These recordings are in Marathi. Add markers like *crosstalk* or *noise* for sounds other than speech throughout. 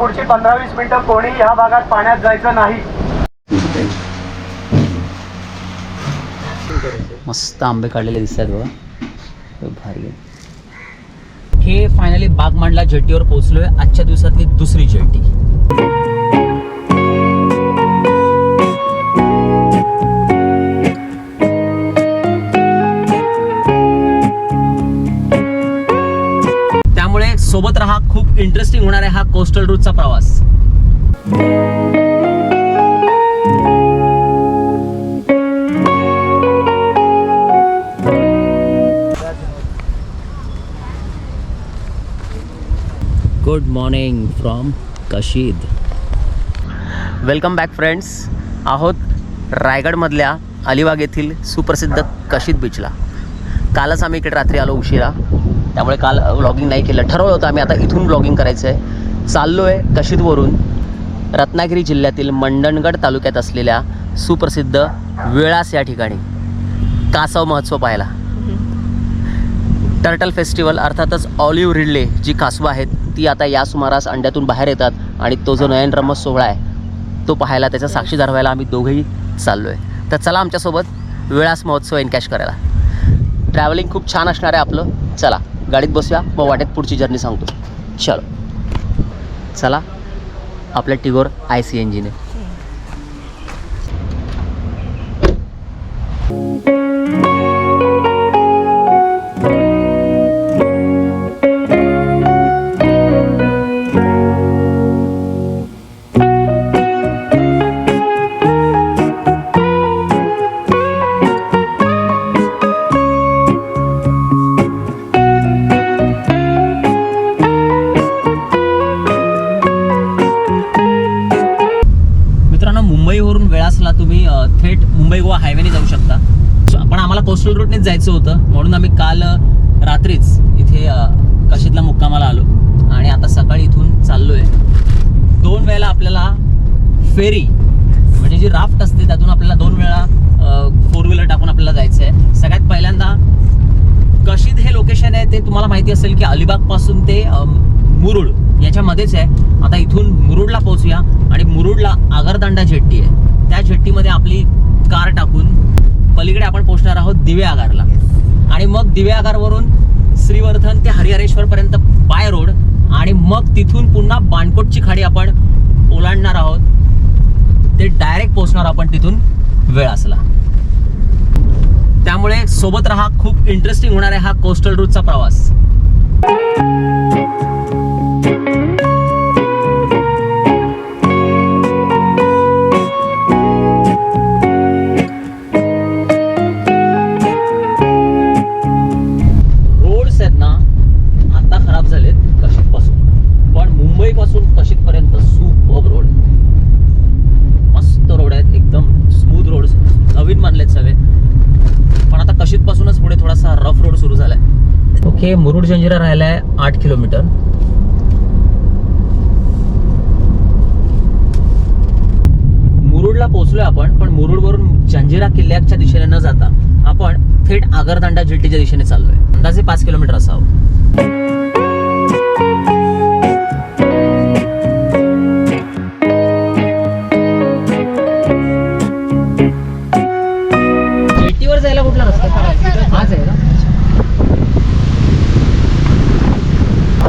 पुढची पंधरा वीस मिनिटं कोणी ह्या भागात पाण्यात जायचं नाही. मस्त आंबे काढलेले दिसतात बघा. भारी हे फायनली बागमांडला जेटीवर पोहोचलोय. आजच्या दिवसातली दुसरी जेटी इंटरेस्टिंग होणार आहे हा कोस्टल रूटचा प्रवास. Good morning from Kashid welcome back friends आहोत रायगडमधल्या अलिबाग येथील सुप्रसिद्ध कशीद बीचला कालच आम्ही इकडे रात्री आलो उशिरा. त्यामुळे काल व्लॉगिंग नाही केलं. ठरवलं होतं आम्ही आता इथून व्लॉगिंग करायचं आहे चाललो आहे कशीदवरून रत्नागिरी जिल्ह्यातील मंडणगड तालुक्यात असलेल्या सुप्रसिद्ध वेळास या ठिकाणी. कासव महोत्सव पाहायला. टर्टल फेस्टिवल अर्थातच ऑलिव्ह रिडले जी कासवं आहेत ती आता या सुमारास अंड्यातून बाहेर येतात आणि तो जो नयनरम्य सोहळा आहे तो पाहायला त्याचा साक्षीदार व्हायला आम्ही दोघंही चाललो आहे तर चला आमच्यासोबत वेळास महोत्सव एनकॅश करायला. ट्रॅव्हलिंग खूप छान असणार आहे आपलं. चला. गाडीत बसूया मग वाटेत पुढची जर्नी सांगतो. चलो. चला. आपल्या टिगोर आय सी एन जीने म्हणून आम्ही काल रात्रीच इथे कशीतला मुक्कामाला आलो. आणि आता सकाळी इथून चाललोय. दोन वेळेला आपल्याला फेरी म्हणजे जी राफ्ट असते त्यातून आपल्याला दोन वेळा फोर व्हीलर टाकून आपल्याला जायचं आहे सगळ्यात पहिल्यांदा कशीद हे लोकेशन आहे ते तुम्हाला माहिती असेल की अलिबागपासून ते मुरुड याच्यामध्येच आहे. आता इथून मुरुडला पोहोचूया. आणि मुरुडला आगरदांडा झेट्टी आहे. त्या झेट्टीमध्ये आपली कार टाकून पलीकडे आपण पोहोचणार आहोत दिवे आगारला. आणि मग दिव्यागारवरून आगारवरून श्रीवर्धन ते हरिहरेश्वरपर्यंत बाय रोड आणि मग तिथून पुन्हा बाणकोटची खाडी आपण ओलांडणार आहोत. ते डायरेक्ट पोहोचणार आपण तिथून वेळ असला. त्यामुळे सोबत राहा खूप इंटरेस्टिंग होणार आहे हा कोस्टल रूटचा प्रवास. मुंबई पर्यंत सुपर रोड. मस्त रोड आहेत एकदम स्मूथ रोड नवीन मानलेत सगळे. पण आता कशीत पासूनच पुढे थोडासा रफ रोड सुरू झालाय. ओके मुरुड जंजिरा राहिलाय आठ किलोमीटर. मुरुडला पोहोचलोय आपण पण मुरुडवरून जंजिरा किल्ल्याच्या दिशेने न जाता आपण थेट आगरदांडा जिल्टीच्या दिशेने चाललोय. अंदाजे पाच किलोमीटर असावं. हाच आहे का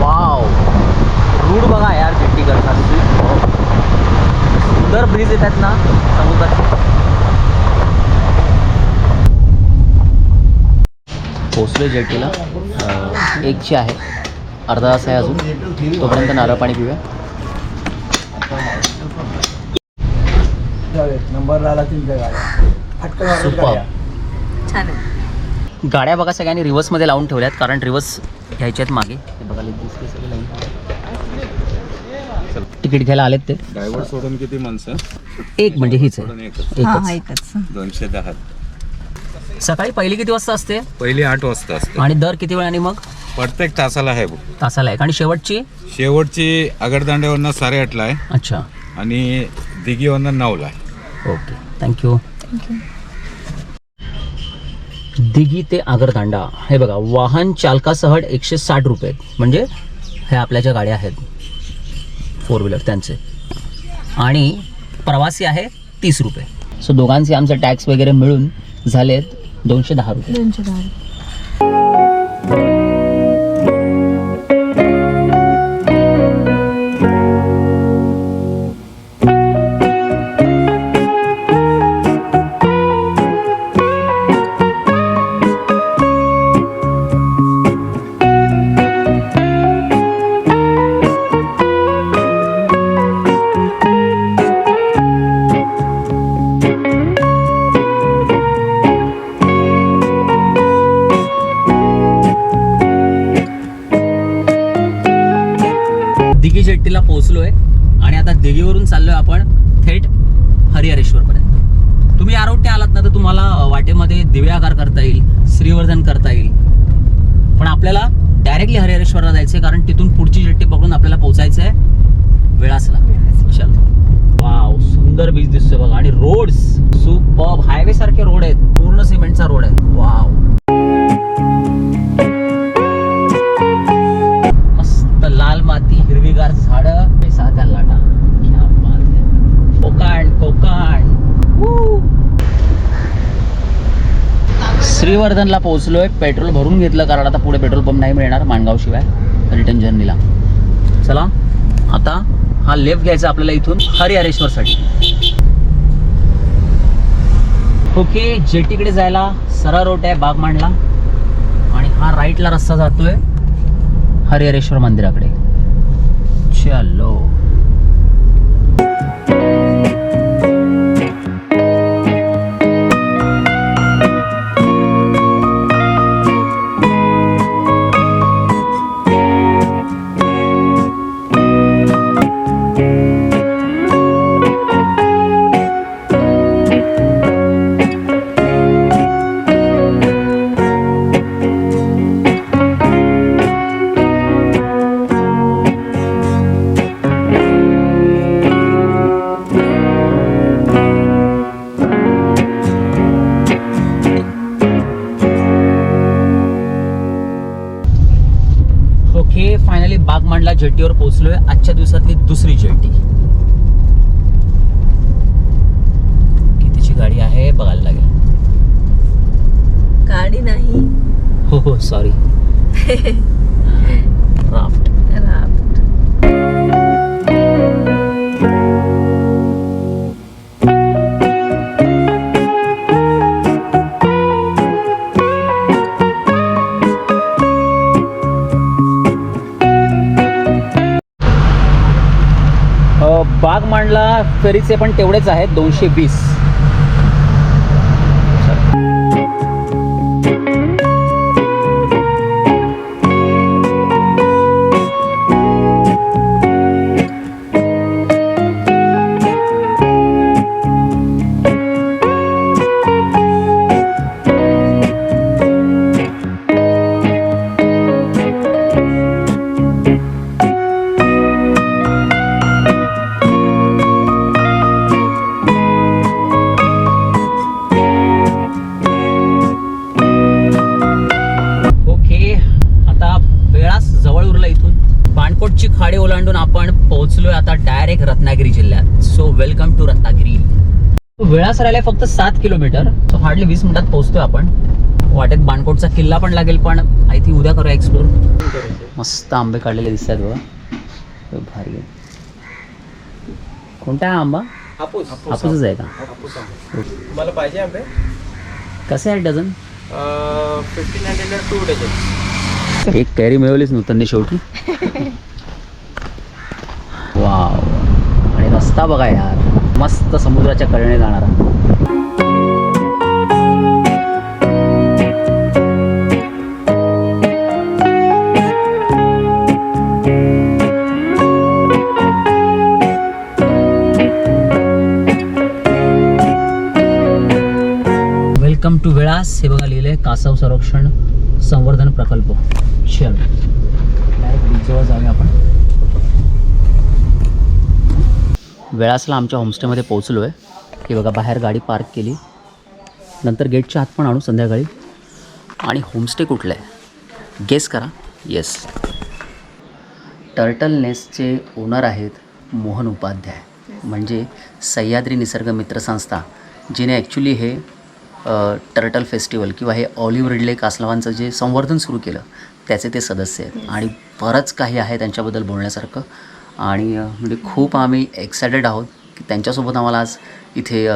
वाव रूट बघा यार जेट्टी करता सुंदर ब्रिज येतात ना समुद्रात. पोचलो जेटीला. अं, एकची आहे. अर्धा तास आहे अजून. तोपर्यंत नारळ पाणी पिऊया. नंबर आला तुमच्या. गाड्या. छान आहे. गाड्या बघा सगळ्यांनी रिव्हर्समध्ये लावून ठेवल्यात कारण रिव्हर्स घ्यायचे आहेत मागे. ते बघा दिसते सगळे लाईन तिकीट घ्यायला आलेत ते. ड्रायव्हर सोडून किती माणसं? एक म्हणजे हीच आहे. हा दोनशे दहा. सकाळी पहिली किती वाजता असते? पहिली आठ वाजता असते. आणि दर किती वेळाने मग? प्रत्येक तासाला आहे तासाला एक आणि शेवटची? शेवटची आगरदांड्यावरनं साडेआठला आहे. अच्छा. आणि दिघीवरनं नऊला आहे. ओके. थँक्यू दिघी ते आगरदांडा हे बघा वाहन चालकासह एकशे साठ रुपये म्हणजे हे आपल्या ज्या गाड्या आहेत फोर व्हीलर त्यांचे. आणि प्रवासी आहे तीस रुपये. सो दोघांचे आमचे टॅक्स वगैरे मिळून झालेत दोनशे दहा रुपये. दोनशे दहा करता येईल श्रीवर्धन करता येईल. पण आपल्याला डायरेक्टली हरिहरेश्वरला जायचंय कारण तिथून पुढची शेट्टी पकडून आपल्याला पोहोचायचं आहे वेळासला चल. वाव सुंदर बीच दिसतोय बघा. आणि रोड्स सुपर हायवे सारखे रोड आहेत. पूर्ण सिमेंटचा रोड आहे. वाव श्रीवर्धनला पोहोचलोय पेट्रोल भरून घेतलं कारण आता पुढे पेट्रोल पंप नाही मिळणार माणगाव शिवाय रिटर्न जर्नीला. चला आता हा लेफ्ट घ्यायचा आपल्याला इथून हरिहरेश्वरसाठी. ओके जेटीकडे जायला सरळ रोड आहे बागमांडला आणि हा राईटला रस्ता जातोय हरिहरेश्वर मंदिराकडे. चलो. जेटीवर पोहोचलोय आजच्या दिवसातली दुसरी जेटी कितीची गाडी आहे बघायला लागेल. गाडी नाही. हो हो सॉरी *laughs* बागमांडला पण तेवढेच आहेत दोनशे वीस. पाणकोटची खाडी ओलांडून आपण पोहोचलोय आता डायरेक्ट रत्नागिरी जिल्ह्यात. So welcome to Ratnagiri. Velas राहिले फक्त सात किलोमीटर. सो हार्डली वीस मिनिटात पोहोचतोय आपण. वाटेत बाणकोटचा किल्ला पण लागेल पण आय थिंक उद्या करूया एक्सप्लोर मस्त आंबे काढलेले दिसत आहेत बघा भारी कोणता आहे आंबा? हापूस. हापूसच आहे का? मला पाहिजे आंबे? कसे आहे dozen? Fifteen hundred two dozen एक कॅरी मिळवलीच नूतनने शेवटी? *laughs* वाव. आणि रस्ता बघा यार. मस्त समुद्राच्या कळणे जाणारा. वेलकम टू वेळास हे बघा लिहिले कासव संरक्षण संवर्धन प्रकल्प. चल डायरेक्ट जाऊया आपण. वेळासला आमच्या होमस्टेमध्ये पोहोचलो आहे की बघा बाहेर गाडी पार्क केली. नंतर गेटच्या आत पण आणू संध्याकाळी. आणि होमस्टे कुठलं आहे गेस करा येस टर्टल नेस्टचे ओनर आहेत मोहन उपाध्याय. म्हणजे सह्याद्री निसर्ग मित्र संस्था जिने ॲक्च्युली हे टर्टल फेस्टिवल किंवा हे ऑलिव्ह रिडले कासलावांचं जे संवर्धन सुरू केलं त्याचे ते सदस्य आहेत. आणि बरंच काही आहे त्यांच्याबद्दल बोलण्यासारखं. आणि म्हणजे खूप आम्ही एक्सायटेड आहोत की त्यांच्यासोबत आम्हाला आज इथे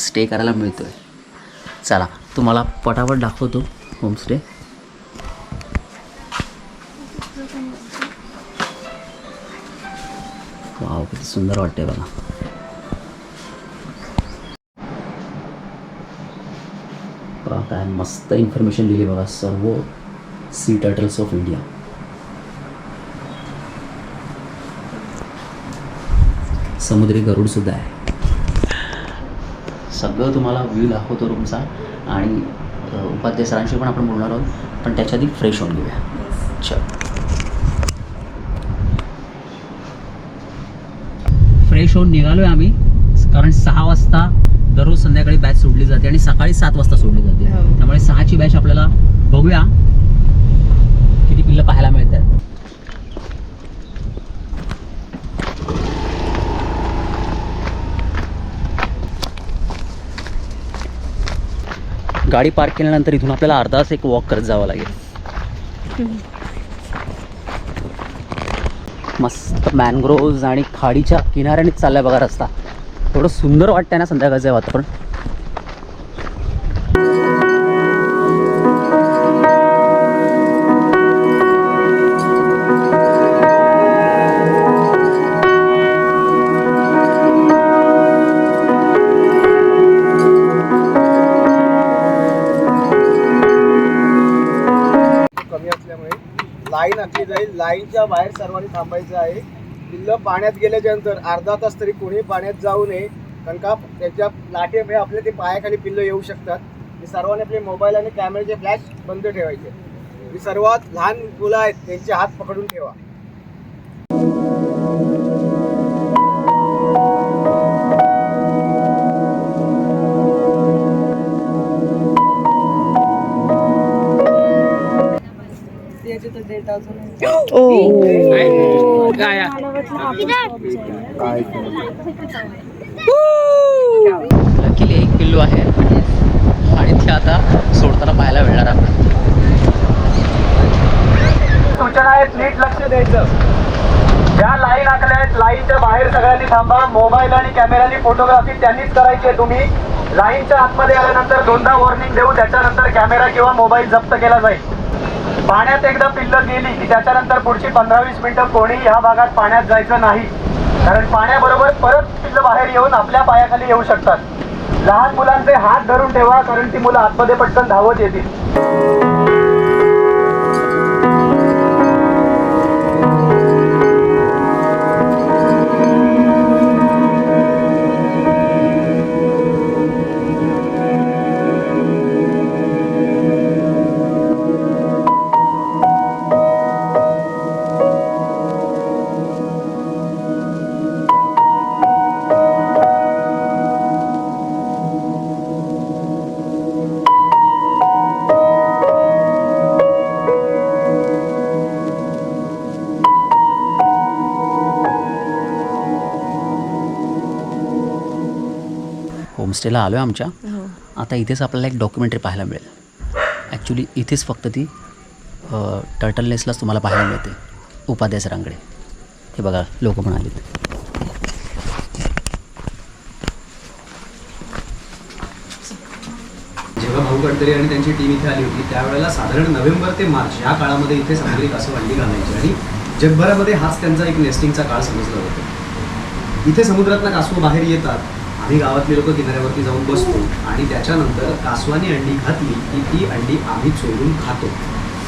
स्टे करायला मिळतो आहे चला तुम्हाला पटापट दाखवतो होमस्टे वाव किती सुंदर वाटते बघा. बघा काय मस्त इन्फॉर्मेशन दिली बघा सर्व सी टर्टल्स ऑफ इंडिया समुद्री गरुड सुद्धा आहे. सगळं तुम्हाला व्ह्यू दाखवतो रूमचा आणि उपाध्याय सरांशी पण आपण बोलणार आहोत पण त्याच्या आधी फ्रेश होऊन घेऊया. चल. फ्रेश होऊन निघालोय आम्ही कारण सहा वाजता दररोज संध्याकाळी बॅच सोडली जाते आणि सकाळी सात वाजता सोडली जाते. हो. त्यामुळे सहाची बॅच आपल्याला बघूया किती पिल्लं पाहायला मिळतात. गाडी पार्क केल्यानंतर इथून आपल्याला अर्धा तास एक वॉक करत जावं लागेल. मस्त मॅनग्रोव्ज आणि खाडीच्या किनाऱ्यानेच चाललाय बघा रस्ता. एवढं सुंदर वाटतंय ना संध्याकाळचं वातावरण. लाईन आखली जाईल. लाईनच्या बाहेर सर्वांनी थांबायचं आहे. पिल्लं पाण्यात गेल्याच्यानंतर अर्धा तास तरी कोणी पाण्यात जाऊ नये. कारण का त्याच्या लाटेमुळे म्हणजे आपल्या ते पायाखाली पिल्लं येऊ शकतात. आणि सर्वांनी आपले मोबाईल आणि कॅमेऱ्याचे फ्लॅश बंद ठेवायचे. मी सर्वात लहान मुलं आहेत त्यांचे हात पकडून ठेवा. लकीली एक पिल्लू आहे आणि ते आता सोडताना पाहायला मिळणार आपण सूचना आहेत नीट लक्ष द्यायचं ज्या लाईन आखल्या आहेत लाईनच्या बाहेर सगळ्यांनी थांबा मोबाईल आणि कॅमेऱ्यानी फोटोग्राफी त्यांनीच करायची आहे तुम्ही लाईनच्या आतमध्ये आल्यानंतर दोनदा वॉर्निंग देऊ त्याच्यानंतर कॅमेरा किंवा मोबाईल जप्त केला जाईल. पाण्यात एकदा पिल्लर गेली की त्याच्यानंतर पुढची पंधरा वीस मिनिटं कोणी ह्या भागात पाण्यात जायचं नाही. कारण पाण्याबरोबर परत पिल्लं बाहेर येऊन आपल्या पायाखाली येऊ शकतात. लहान मुलांचे हात धरून ठेवा कारण ती मुलं आतमध्ये पटकन धावत येतील. होमस्टेला आलो आहे आमच्या. हो. आता इथेच आपल्याला एक डॉक्युमेंटरी पाहायला मिळेल. ॲक्च्युली इथेच फक्त ती टर्टल नेसलाच तुम्हाला पाहायला मिळते. उपाध्याय सरांकडे. हे बघा लोक आलेत जेव्हा भाऊ गडकरी आणि त्यांची टीम इथे आली होती त्यावेळेला साधारण नोव्हेंबर ते मार्च या काळामध्ये इथे समुद्री कासवंडी घालायची. आणि जगभरामध्ये हाच त्यांचा एक नेस्टिंगचा काळ समजला होता इथे समुद्रातनं कासवं बाहेर येतात आधी गावातले लोक किनाऱ्यावरती जाऊन बसतो आणि त्याच्यानंतर कासवाने अंडी घातली की ती अंडी आम्ही चोरून खातो.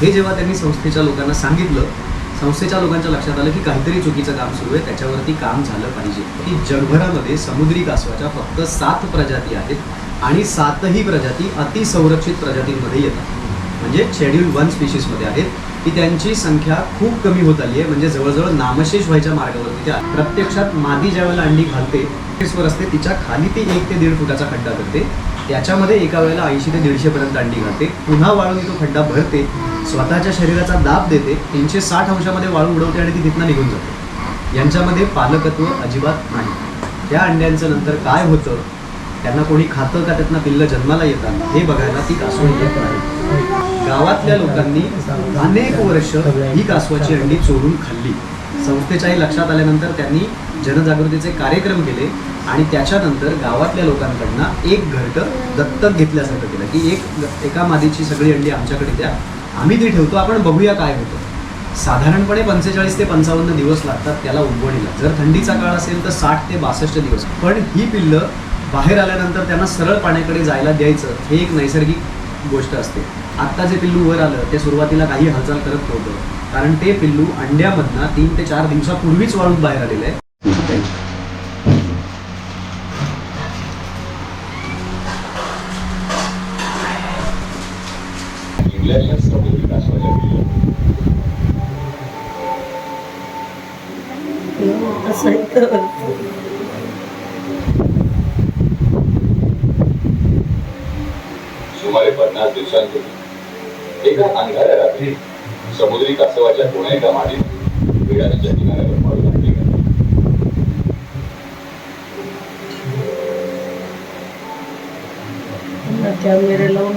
हे जेव्हा त्यांनी संस्थेच्या लोकांना सांगितलं संस्थेच्या लोकांच्या लक्षात आलं की काहीतरी चुकीचं काम सुरू आहे त्याच्यावरती काम झालं पाहिजे. की जगभरामध्ये समुद्री कासवाच्या फक्त सात प्रजाती आहेत आणि सातही प्रजाती अतिसंरक्षित प्रजातींमध्ये येतात. म्हणजे शेड्यूल वन स्पीशीजमध्ये आहेत की त्यांची संख्या खूप कमी होत आली आहे म्हणजे जवळजवळ नामशेष व्हायच्या मार्गावरती त्या प्रत्यक्षात मादी ज्यावेळेला अंडी घालते वर असते तिच्या खाली ती एक ते दीड फुटाचा खड्डा करते त्याच्यामध्ये एका वेळेला ऐंशी ते दीडशेपर्यंत अंडी घालते. पुन्हा वाळून तो खड्डा भरते स्वतःच्या शरीराचा दाब देते तीनशे साठ अंशामध्ये वाळू उडवते आणि ती तिथनं निघून जाते. यांच्यामध्ये पालकत्व अजिबात नाही. त्या अंड्यांचं नंतर काय होतं त्यांना कोणी खातं का त्यातनं पिल्लं जन्माला येतात हे बघायला ती कासून येत नाही गावातल्या लोकांनी अनेक वर्ष ही कासवाची अंडी चोरून खाल्ली. संस्थेच्याही लक्षात आल्यानंतर त्यांनी जनजागृतीचे कार्यक्रम केले आणि त्याच्यानंतर गावातल्या लोकांकडनं एक घरटं दत्तक घेतल्यासारखं केलं की एक एका मादीची सगळी अंडी आमच्याकडे द्या. आम्ही ती ठेवतो आपण बघूया काय होतं. साधारणपणे पंचेचाळीस ते पंचावन्न दिवस लागतात त्याला उगवणीला. जर थंडीचा काळ असेल तर साठ ते बासष्ट दिवस. पण ही पिल्लं बाहेर आल्यानंतर त्यांना सरळ पाण्याकडे जायला द्यायचं हे एक नैसर्गिक गोष्ट असते. आत्ता जे पिल्लू वर आलं ते सुरुवातीला काही हालचाल करत नव्हतं. कारण ते पिल्लू अंड्यामधनं तीन ते चार दिवसापूर्वीच वाळून बाहेर आलेलं आहे. विळाच्या किनाऱ्यावर पडून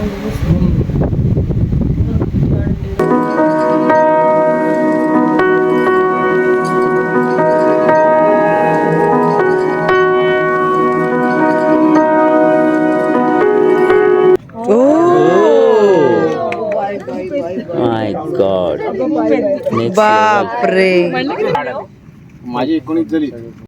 आणली बापरे. माझी एकोणीस झाली.